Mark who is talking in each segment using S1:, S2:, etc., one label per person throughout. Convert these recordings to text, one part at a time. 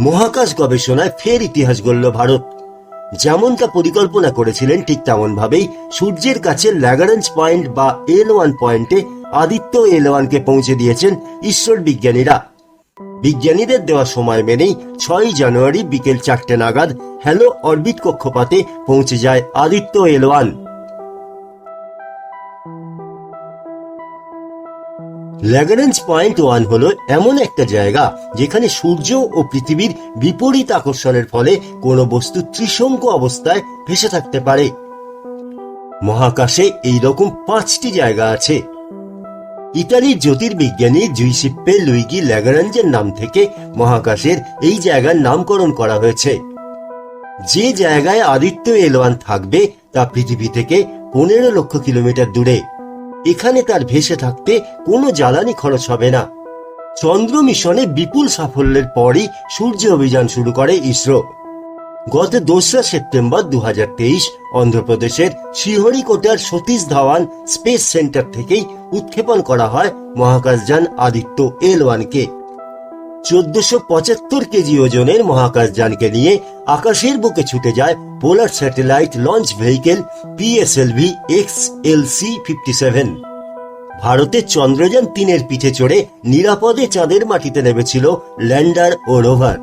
S1: মহাকাশ গবেষণায় ফের ইতিহাস গড়ল ভারত। যেমনটা পরিকল্পনা করেছিলেন ঠিক তেমন ভাবেই সূর্যের কাছে ল্যাগারেন্স পয়েন্ট বা এল ওয়ান পয়েন্টে আদিত্য এল ওয়ানকে পৌঁছে দিয়েছেন ঈশ্বর বিজ্ঞানীরা। বিজ্ঞানীদের দেওয়া সময় মেনেই ছয় জানুয়ারি বিকেল চারটে নাগাদ হ্যালো অরবিট কক্ষপাতে পৌঁছে যায় Aditya L one Lagrange point one হলো এমন একটা জায়গা যেখানে সূর্য ও পৃথিবীর বিপরীত আকর্ষণের ফলে কোনো বস্তু ত্রিশঙ্ক অবস্থায় ভেসে থাকতে পারে। মহাকাশে এই রকম পাঁচটি জায়গা আছে। ইতালির জ্যোতির্বিজ্ঞানী জুইসিপ্পে লুইগি ল্যাগারেঞ্জের নাম থেকে মহাকাশের এই জায়গার নামকরণ করা হয়েছে। যে জায়গায় আদিত্য এল ওয়ান থাকবে তা পৃথিবী থেকে পনেরো লক্ষ কিলোমিটার দূরে। এখানে তার ভেসে থাকতে কোনো জ্বালানি খরচ হবে না। চন্দ্র মিশনে বিপুল সাফল্যের পরই সূর্য অভিযান শুরু করে ইসরো। গত দোসরা সেপ্টেম্বর দু হাজার তেইশ অন্ধ্রপ্রদেশের শ্রীহরিকোটার সতীশ ধাওয়ান স্পেস সেন্টার থেকেই উৎক্ষেপণ করা হয় মহাকাশযান আদিত্য এল ওয়ানকে। চোদ্দশো পঁচাত্তর কেজি ওজনের মহাকাশযানকে নিয়ে আকাশের বুকে ছুটে যায় polar satellite launch vehicle PSLV X L C fifty seven ভারতের চন্দ্রযান তিনের পিঠে চড়ে নিরাপদে চাঁদের মাটিতে নেমেছিল ল্যান্ডার ও রোভার।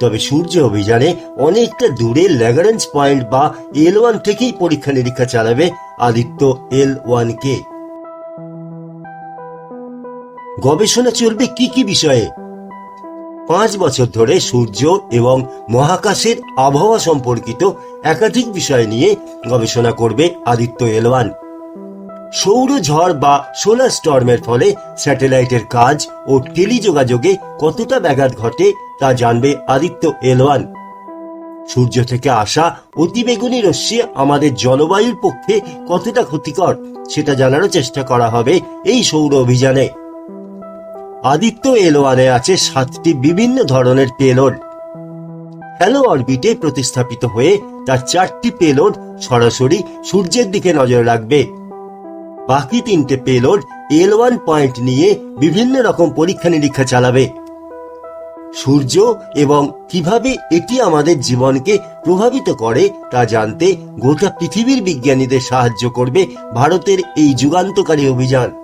S1: তবে সূর্য অভিযানে অনেকটা দূরে ল্যাগারেন্স পয়েন্ট বা এল ওয়ান থেকেই পরীক্ষা নিরীক্ষা চালাবে আদিত্য এল ওয়ান কে। গবেষণা চলবে কি কি বিষয়ে? পাঁচ বছর ধরে সূর্য এবং মহাকাশের আবহাওয়া সম্পর্কিত একাধিক বিষয় নিয়ে গবেষণা করবে আদিত্য এল ওয়ান সৌরঝড় বা সোলার স্টর্মের ফলে স্যাটেলাইটের কাজ ও টেলিযোগাযোগে কতটা ব্যাঘাত ঘটে তা জানবে আদিত্য এল ওয়ান সূর্য থেকে আসা অতিবেগুনি রশ্মি আমাদের জলবায়ুর পক্ষে কতটা ক্ষতিকর সেটা জানারও চেষ্টা করা হবে এই সৌর অভিযানে। আদিত্য এল ওয়ানে আছে সাতটি বিভিন্ন ধরনের পেলোড। হ্যালো অরবিটে প্রতিস্থাপিত হয়ে তার চারটি পেলোড সরাসরি সূর্যের দিকে নজর রাখবে। বাকি তিনটে পেলোড এল ওয়ান পয়েন্ট নিয়ে বিভিন্ন রকম পরীক্ষা নিরীক্ষা চালাবে। সূর্য এবং কীভাবে এটি আমাদের জীবনকে প্রভাবিত করে তা জানতে গোটা পৃথিবীর বিজ্ঞানীদের সাহায্য করবে ভারতের এই যুগান্তকারী অভিযান।